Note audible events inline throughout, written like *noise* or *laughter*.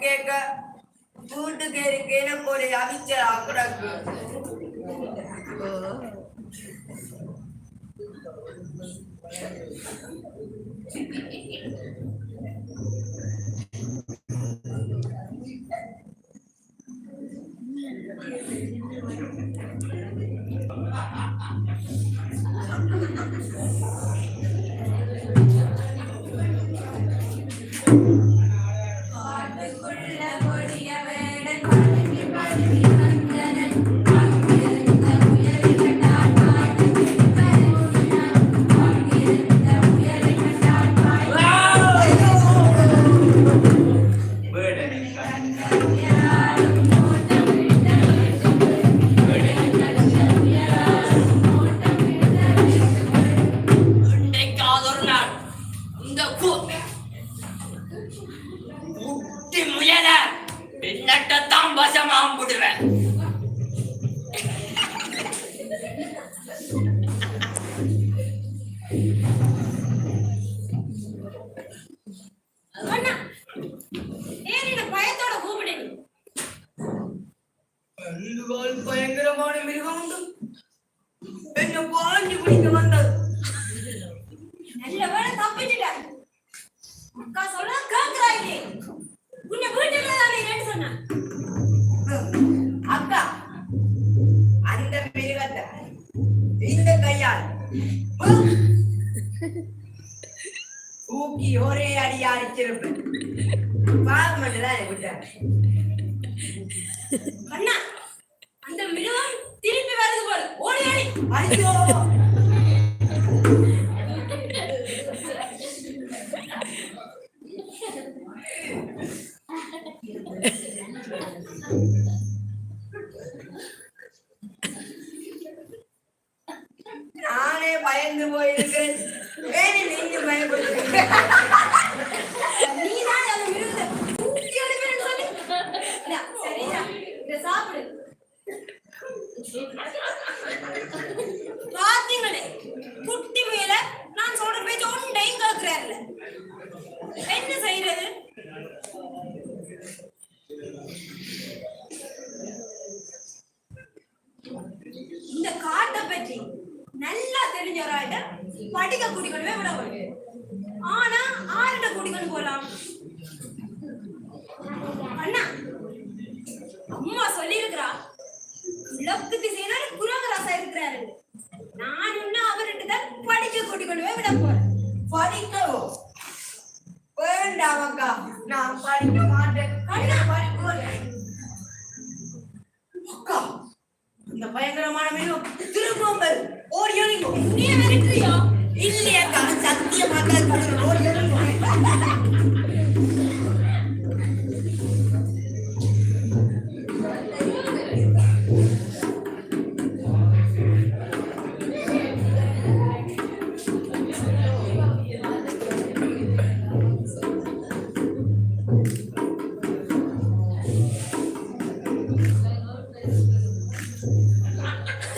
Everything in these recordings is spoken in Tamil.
கேட்க தூண்டு கேரி கேன போல அவிச்ச அக்குடக்கு Thank you. கூப்பி ஒரே அடி அடிச்சிருப்பேன் பாவம் பண்ணதான் விட்டாங்க அண்ணா அந்த மிருகம் திருப்பி வருது போல. ஓடி ஓடி. ஐயோ கொண்டு போய் விட போறேன். படிக்கவும் வேண்டாம் அக்கா. நான் படிக்க மாட்டேன். கண்ணா படிப்போறேன் இந்த பயங்கரமான மீனும் திரும்புங்கள். ஓடி ஒழிக்கும் நீ இல்லையாக்கா சத்தியமாக ஓடி ஒழிக்கும்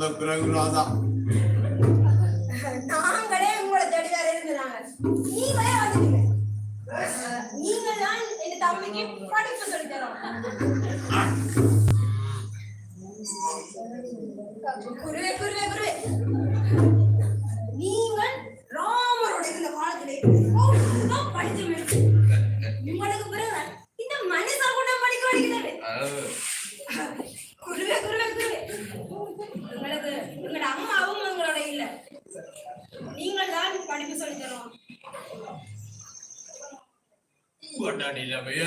வந்த பிறகு ராதா. நாங்களே உங்களை தேடி வர இருந்தாங்க நீங்களே வந்துட்டீங்க. நீங்கள் தான் என் தம்பிக்கு படிப்பு சொல்லி தரோம். குருவே குருவே குருவே. உங்களோட நிலைமைய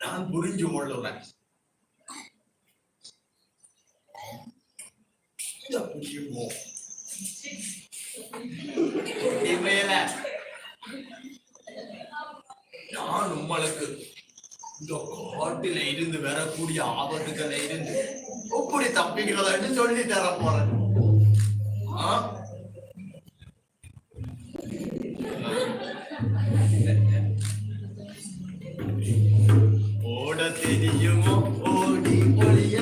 நான் புரிஞ்சு கொள்ளுறேன். நான் உங்களுக்கு இந்த காட்டில இருந்து வரக்கூடிய ஆபத்துக்களை இருந்து எப்படி தப்பிக்கிறதா சொல்லி தர போறேன். ஆ? தெரியுமோ ஓடி ஒளிய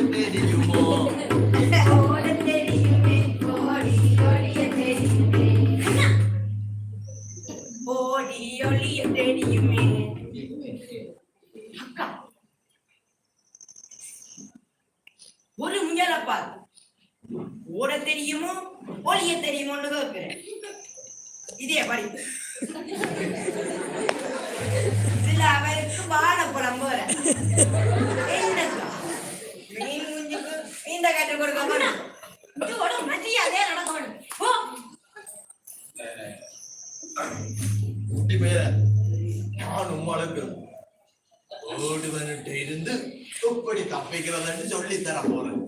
குட்டி பேர நான் உங்களுக்கு ஓடுவன்ட்டு இருந்து எப்படி தப்பிக்கிறதுன்னு சொல்லி தர போறேன்.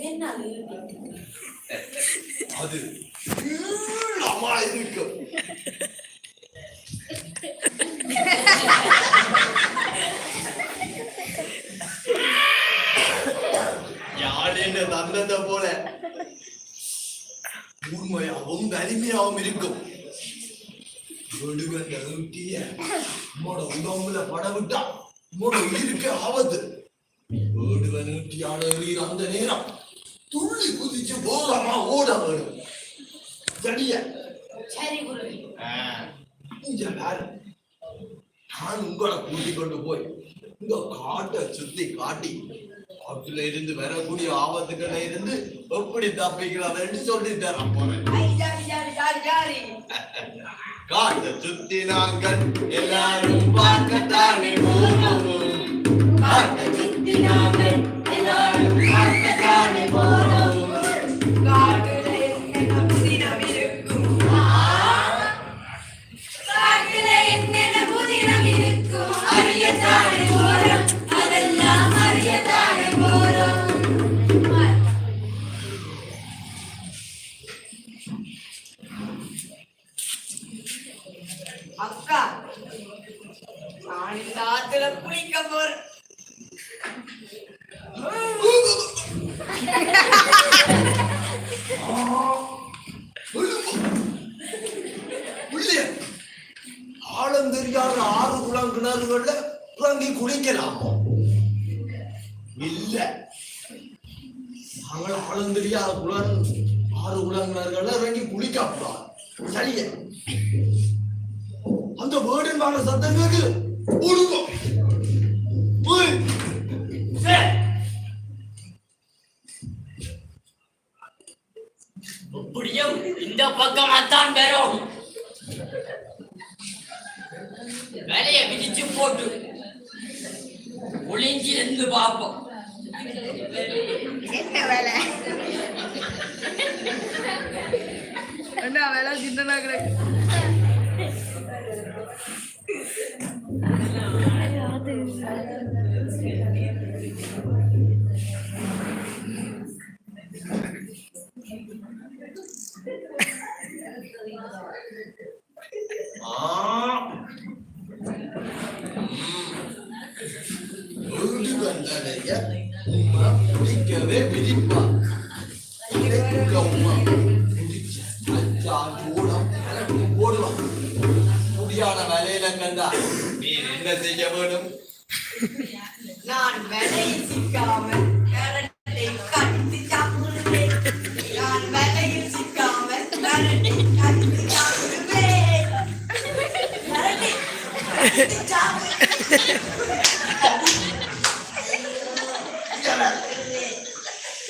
என்ன அது இருக்கு? இருக்கும் யாழின் போல? கூர்மையாகவும் வலிமையாகவும் இருக்கும். விடுவந்த ஊட்டிய உம்மோட உடம்புல பட விட்டா உம்மோட உயிருக்கு ஆபத்து. ஓடுவன் ஊட்டியான அந்த நேரம் துள்ளி குதிச்சு போகாம ஓட வேணும் சரியா? சரி குரு. இங்க பாரு. நான் உங்களை கூட்டிக் கொண்டு போய் இந்த காட்டை சுத்தி காட்டி காட்டுல இருந்து வரக்கூடிய ஆபத்துக்களை இருந்து எப்படி தப்பிக்கிறதுன்னு சொல்லி தரேன். போறேன். காட்டை சுத்தி நாங்கள் எல்லாரும் பார்க்கத்தானே போறோம் காட்டை சுத்தி நாங்கள் கிணறுகள்ல இறங்கி குளிக்கப்படாது சரியா அந்த வேர்டன் வாங்க சத்தம் கேக்குது ஒடுங்க போய் எப்படியும் இந்த பக்கமாத்தான் வரும். வேலைய விதிச்சு போட்டு ஒளிஞ்சிருந்து பார்ப்போம். என்ன வேலை? என்ன வேலை? சின்னதா கிடக்கு. ஆ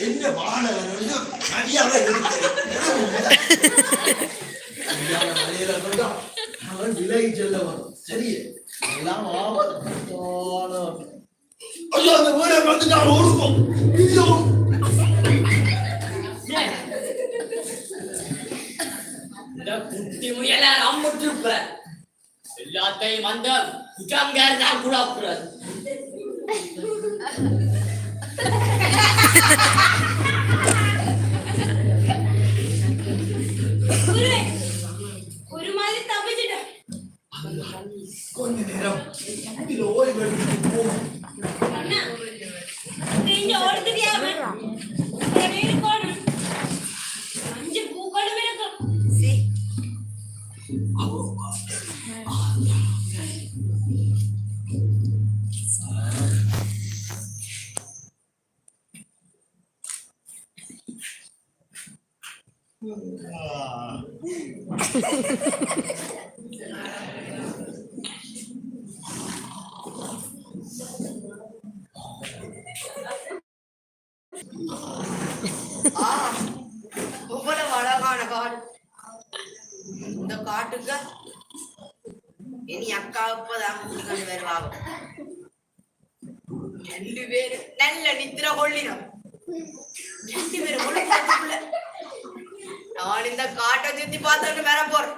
என்ன மாணவன் வந்து மரியாதை இருக்கு முடியாத வேலையில கண்டா நானும் விலகி செல்ல வரும் சரியே எல்லாம் ஐயோ அந்த வீடை பார்த்து நான் ஓடுவோம் ஐயோ குட்டி முயல அம்முட்டிருப்ப எல்லாத்தையும் அந்த குட்டாங்கார தான் கூடாக்கூடாது குருவே இந்த காட்டுக்கு இனி அக்கா இப்பதான் கூட்டிக்கொண்டு வருவாங்க. ரெண்டு பேரும் நல்ல நித்திர கொள்ளினம். ரெண்டு பேரும் இந்த காட்டை சுத்தி பார்த்துட்டு மேல போறேன்.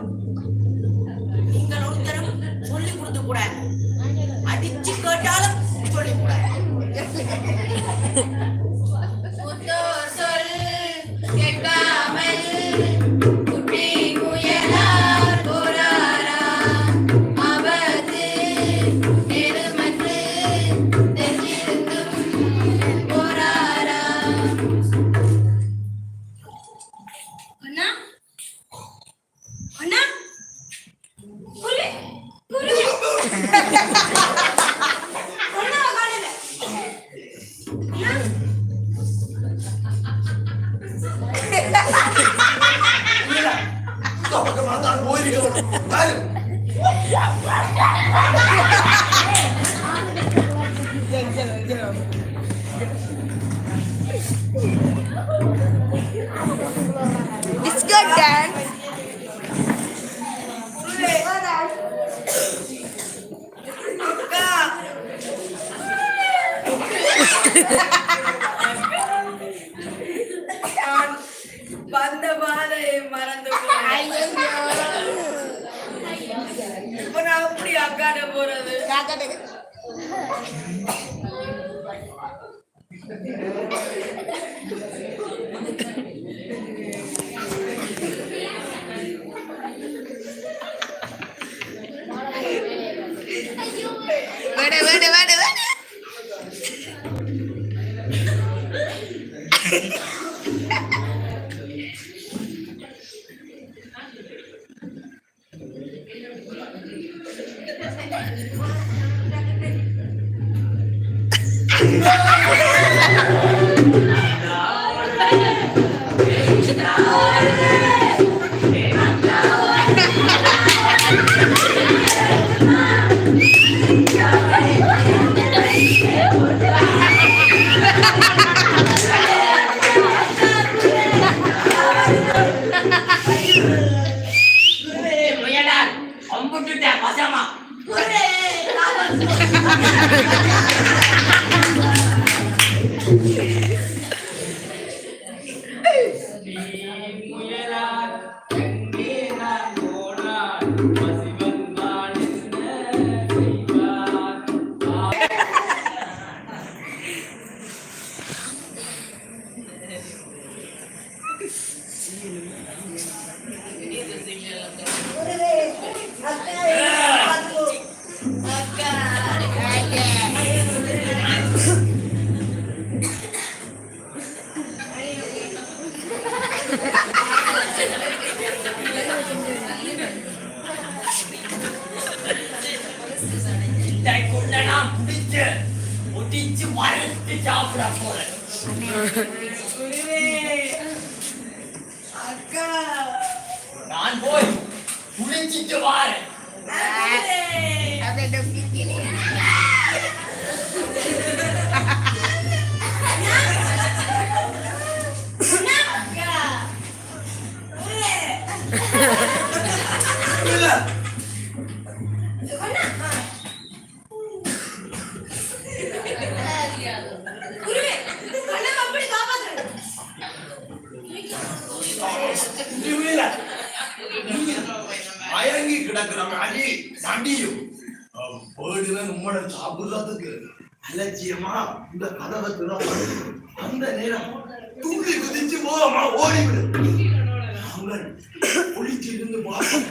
வந்த பாதையை மறந்து. இப்ப நான் எப்படி அக்காட்ட போறது? முயல Aleluia. மறைத்து சாப்பிட போறேன் குருவே மயங்கி கிடக்குற நடியும். போடுவேன் உம்மட சாப்பிடுறதுக்கு அலட்சியமா இந்த கதவை அந்த நேரம் துள்ளி குதிச்சு ஓடிவிடு. ஒளிச்சு இருந்து பார்ப்போம்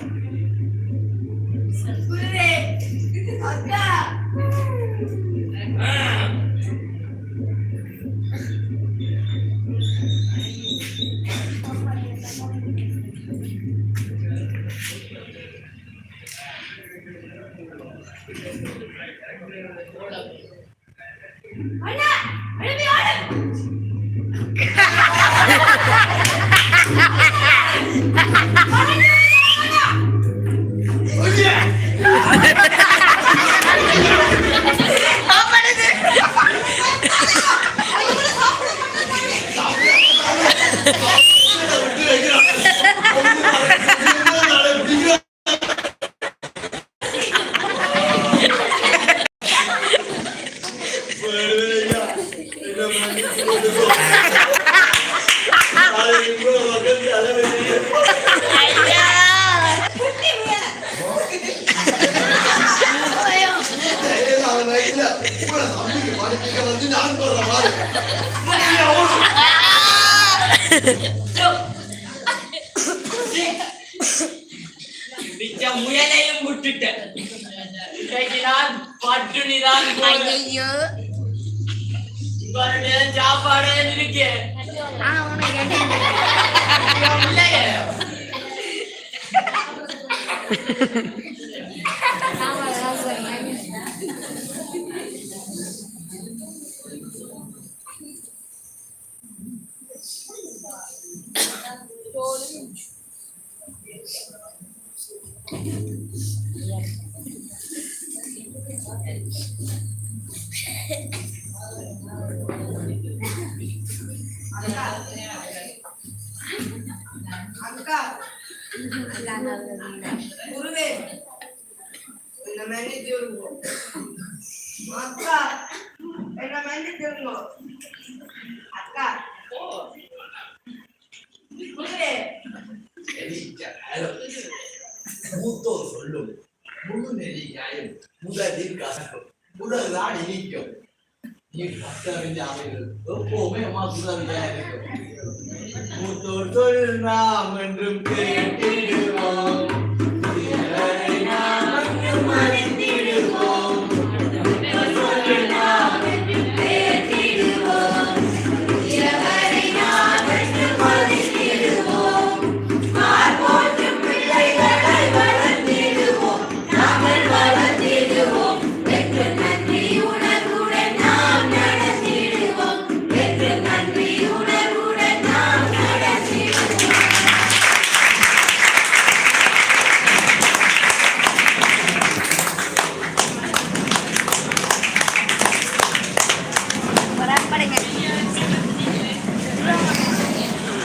இருக்கேன் *laughs* குருவே என்ன மன்னிச்சிருங்க அக்கா என்ன மன்னிச்சிருங்க அக்கா. குருவே. மூத்தோர் சொல்லும் முழு நெறியாயும் முதலில் கசக்கும் முதல்தான் இனிக்கும். நீ எப்பவுமே அம்மா சுதந்திரம் இருக்கும் மூத்தோர் சொல் நாம் என்றும் கேட்டிடுவோம்.